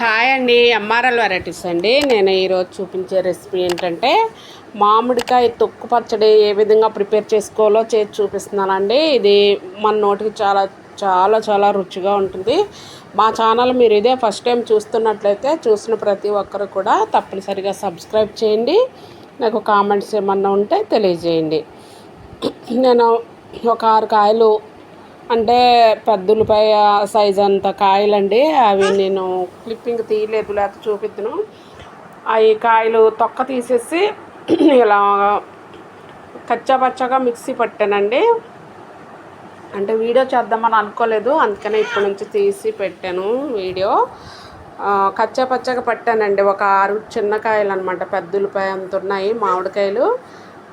Hi అండి MRL varieties అండి. నేను ఈరోజు చూపించే రెసిపీ ఏంటంటే మామిడికాయ తొక్కు పచ్చడి ఏ విధంగా ప్రిపేర్ చేసుకోవాలో చేసి చూపిస్తున్నానండి. ఇది మన నోటికి చాలా చాలా చాలా రుచిగా ఉంటుంది. మా ఛానల్ మీరు ఇదే ఫస్ట్ టైం చూస్తున్నట్లయితే చూసిన ప్రతి ఒక్కరు కూడా తప్పనిసరిగా సబ్స్క్రైబ్ చేయండి. నాకు కామెంట్స్ ఏమన్నా ఉంటే తెలియజేయండి. నేను ఒక ఆరు కాయలు అంటే పెద్ద ఉల్లిపాయ సైజ్ అంత కాయలండి. అవి నేను క్లిప్పింగ్ తీయలేదు లేక చూపిద్దును. అవి కాయలు తొక్క తీసేసి ఇలా కచ్చాపచ్చగా మిక్సీ పట్టానండి. అంటే వీడియో చేద్దామని అనుకోలేదు. అందుకనే ఇప్పటి నుంచి తీసి పెట్టాను వీడియో. కచ్చా పచ్చగా పట్టానండి. ఒక ఆరు చిన్న కాయలు అనమాట పెద్ద ఉల్లిపాయ అంత ఉన్నాయి మామిడికాయలు.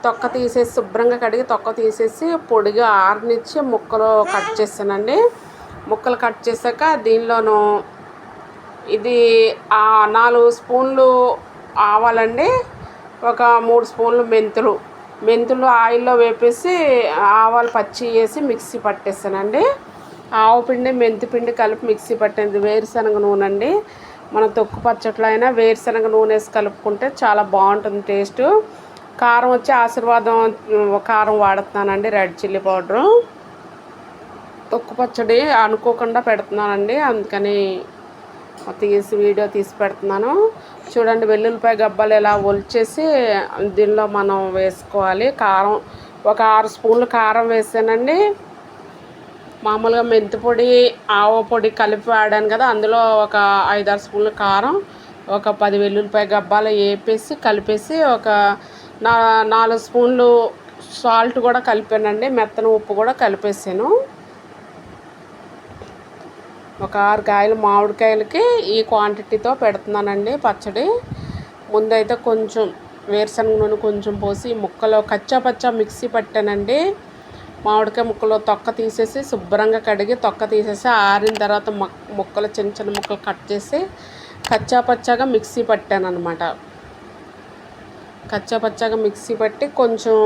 తొక్క తీసేసి శుభ్రంగా కడిగి తొక్క తీసేసి పొడిగా ఆరనిచ్చి ముక్కలు కట్ చేస్తానండి. ముక్కలు కట్ చేశాక దీనిలోను ఇది నాలుగు స్పూన్లు ఆవాలండి. ఒక మూడు స్పూన్లు మెంతులు. మెంతులు ఆయిల్లో వేపేసి ఆవాలు పచ్చి వేసి మిక్సీ పట్టేస్తానండి. ఆవు పిండి మెంతి పిండి కలిపి మిక్సీ పట్టింది వేరుశనగ నూనె అండి మన తొక్కు పచ్చట్లో అయినా వేరుశనగ నూనె వేసి కలుపుకుంటే చాలా బాగుంటుంది టేస్ట్. కారం వచ్చి ఆశీర్వాదం కారం వాడుతున్నానండి రెడ్ చిల్లీ పౌడరు. తొక్కు పచ్చడి అనుకోకుండా పెడుతున్నానండి అందుకని తీసి వీడియో తీసి పెడుతున్నాను. చూడండి వెల్లుల్లిపాయ గబ్బాలు ఇలా ఒలిచేసి దీనిలో మనం వేసుకోవాలి. కారం ఒక ఆరు స్పూన్లు కారం వేసానండి. మామూలుగా మెంతి పొడి ఆవ పొడి కలిపి వాడాను కదా అందులో ఒక ఐదారు స్పూన్లు కారం ఒక పది వెల్లుల్లిపాయ గబ్బాలు వేపేసి కలిపేసి ఒక నా నాలుగు స్పూన్లు సాల్ట్ కూడా కలిపానండి మెత్తన ఉప్పు కూడా కలిపేసాను. ఒక ఆరు కాయలు మామిడికాయలకి ఈ క్వాంటిటీతో పెడుతున్నానండి పచ్చడి. ముందైతే కొంచెం వేరుశనగ నూనె కొంచెం పోసి ముక్కలో కచ్చా పచ్చా మిక్సీ పట్టానండి. మామిడికాయ ముక్కలో తొక్క తీసేసి శుభ్రంగా కడిగి తొక్క తీసేసి ఆరిన తర్వాత మొక్ ముక్కలు చిన్న చిన్న ముక్కలు కట్ చేసి కచ్చా పచ్చాగా మిక్సీ పట్టాను అనమాట కచ్చాపచ్చాగా మిక్సీ పట్టి కొంచెం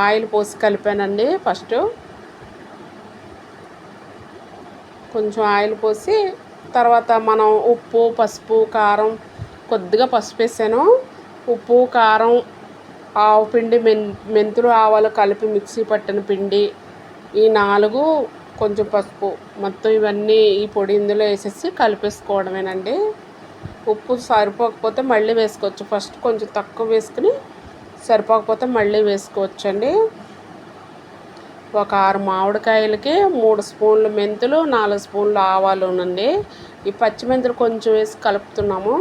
ఆయిల్ పోసి కలిపానండి ఫస్ట్. కొంచెం ఆయిల్ పోసి తర్వాత మనం ఉప్పు పసుపు కారం కొద్దిగా పసుపు వేసాను. ఉప్పు కారం ఆవు పిండి మెన్ మెంతులు ఆవాలు కలిపి మిక్సీ పట్టిన పిండి ఈ నాలుగు కొంచెం పసుపు మొత్తం ఇవన్నీ ఈ పొడి ఇందులో వేసేసి కలిపేసుకోవడమేనండి. ఉప్పు సరిపోకపోతే మళ్ళీ వేసుకోవచ్చు. ఫస్ట్ కొంచెం తక్కువ వేసుకుని సరిపోకపోతే మళ్ళీ వేసుకోవచ్చండి. ఒక ఆరు మామిడికాయలకి మూడు స్పూన్లు మెంతులు నాలుగు స్పూన్లు ఆవాలు ఉండండి. ఈ పచ్చిమెంతులు కొంచెం వేసి కలుపుతున్నాము.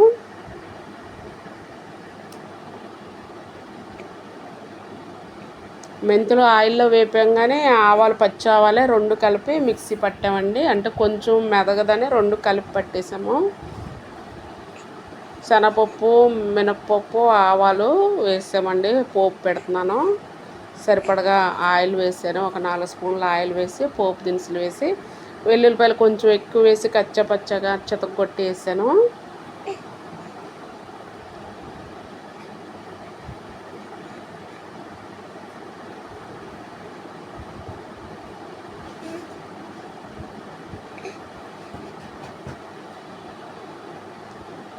మెంతులు ఆయిల్లో వేపంగానే ఆవాలు పచ్చి ఆవాలే రెండు కలిపి మిక్సీ పట్టామండి. అంటే కొంచెం మెదగదని రెండు కలిపి పట్టేసాము. శనగపప్పు మినప్పప్పు ఆవాలు వేసామండి. పోపు పెడుతున్నాను. సరిపడగా ఆయిల్ వేసాను. ఒక నాలుగు స్పూన్లు ఆయిల్ వేసి పోపు దినుసులు వేసి వెల్లుల్లిపాయలు కొంచెం ఎక్కువ వేసి కచ్చపచ్చగా చితకొట్టి వేసాను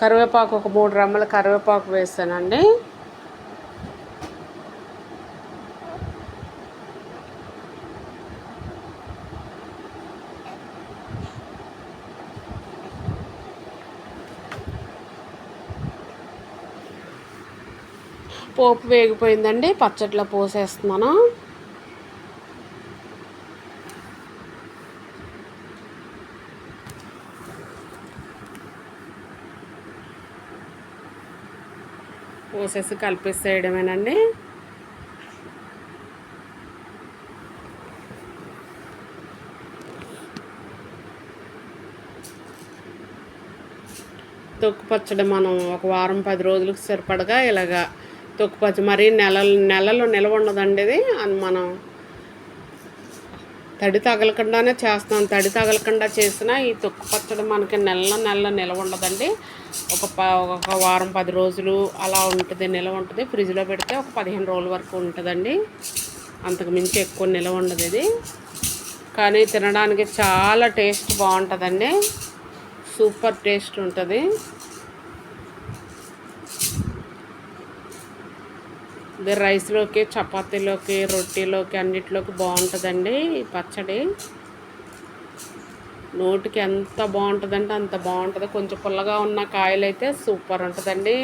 కరివేపాకు ఒక మూడు రెమ్మల కరివేపాకు వేసానండి పోపు వేగిపోయిందండి పచ్చట్లో పోసేస్తున్నాను. పోసేసి కలిపేసేయడమేనండి. తొక్కుపచ్చడి మనం ఒక వారం పది రోజులకు సరిపడగా ఇలాగా తొక్కుపచ్చ మరీ నెల నెలలో నిల్వ ఉండదండి ఇది. అని మనం తడి తగలకుండానే చేస్తాం తడి తగలకుండా చేసిన ఈ తొక్కు పచ్చడి మనకి నెల నెల నిల్వ ఉండదండి. ఒక ప ఒక వారం పది రోజులు అలా ఉంటుంది నిలవ ఉంటుంది. ఫ్రిడ్జ్లో పెడితే ఒక పదిహేను రోజుల వరకు ఉంటుందండి. అంతకు మించి ఎక్కువ నిల్వ ఉండదు ఇది. కానీ తినడానికి చాలా టేస్ట్ బాగుంటుందండి. సూపర్ టేస్ట్ ఉంటుంది. ఇది రైస్లోకి చపాతీలోకి రొట్టెలోకి అన్నిటిలోకి బాగుంటుందండి ఈ పచ్చడి. నోటికి ఎంత బాగుంటుందంటే అంత బాగుంటుంది. కొంచెం పుల్లగా ఉన్న కాయలు అయితే సూపర్ ఉంటుందండి.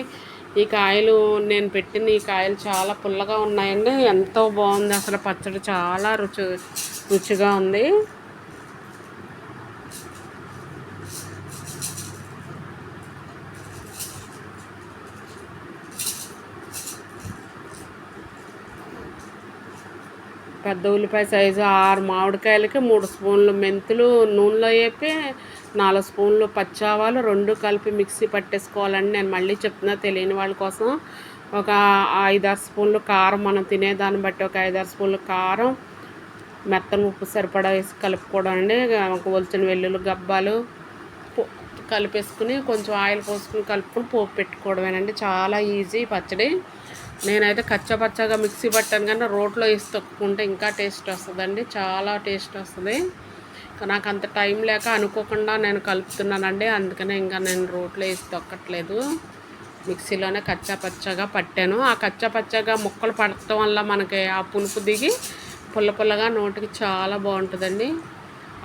ఈ కాయలు నేను పెట్టిన ఈ కాయలు చాలా పుల్లగా ఉన్నాయండి. ఎంతో బాగుంది అసలు పచ్చడి. చాలా రుచి రుచిగా ఉంది. పెద్ద ఉల్లిపాయ సైజు ఆరు మామిడికాయలకి మూడు స్పూన్లు మెంతులు నూనెలో వేపి నాలుగు స్పూన్లు పచ్చావాలు రెండు కలిపి మిక్సీ పట్టేసుకోవాలండి. నేను మళ్ళీ చెప్తున్నా తెలియని వాళ్ళ కోసం. ఒక ఐదారు స్పూన్లు కారం మనం తినేదాన్ని బట్టి ఒక ఐదారు స్పూన్లు కారం మెత్తని ఉప్పు సరిపడా వేసి కలుపుకోవడం అండి. ఒక ఒలిచిన వెల్లుల్లి గబ్బాలు కలిపేసుకుని కొంచెం ఆయిల్ పోసుకుని కలుపుకొని పోపు పెట్టుకోవడమేనండి. చాలా ఈజీ పచ్చడి. నేనైతే కచ్చపచ్చగా మిక్సీ పట్టాను కానీ రోట్లో వేసి తొక్కుకుంటే ఇంకా టేస్ట్ వస్తుందండి చాలా టేస్ట్ వస్తుంది. నాకు అంత టైం లేక అనుకోకుండా నేను కలుపుతున్నానండి అందుకనే ఇంకా నేను రోట్లో వేసి తొక్కట్లేదు. మిక్సీలోనే కచ్చా పచ్చగా పట్టాను. ఆ కచ్చా పచ్చగా ముక్కలు పడటం వల్ల మనకి ఆ పులుపు దిగి పుల్ల పుల్లగా నోటికి చాలా బాగుంటుందండి.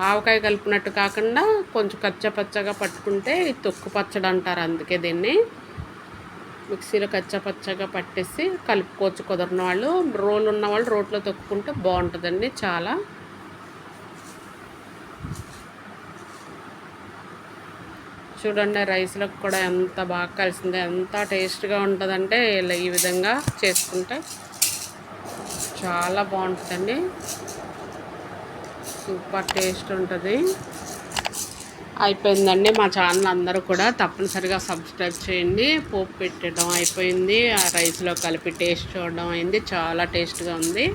ఆవకాయ కలిపినట్టు కాకుండా కొంచెం కచ్చపచ్చగా పట్టుకుంటే తొక్కు పచ్చడి అంటారు అందుకే దీన్ని. మిక్సీలో కచ్చపచ్చగా పట్టేసి కలుపుకోవచ్చు కుదరిన వాళ్ళు. రోలు ఉన్న వాళ్ళు రోట్లో తొక్కుకుంటే బాగుంటుందండి చాలా. చూడండి రైస్లకు కూడా ఎంత బాగా కలిసిందో ఎంత టేస్ట్గా ఉంటుందంటే ఇలా ఈ విధంగా చేసుకుంటే చాలా బాగుంటుందండి. సూపర్ టేస్ట్ ఉంటుంది. అయిపోయిందండి. మా ఛానల్ అందరూ కూడా తప్పనిసరిగా సబ్స్క్రైబ్ చేయండి. పోపు పెట్టడం అయిపోయింది. ఆ రైస్లో కలిపి టేస్ట్ చూడడం అయింది. చాలా టేస్ట్గా ఉంది.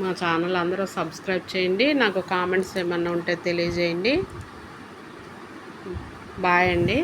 మా ఛానల్ అందరూ సబ్స్క్రైబ్ చేయండి. నాకు కామెంట్స్ ఏమన్నా ఉంటే తెలియజేయండి. బాయ్ అండి.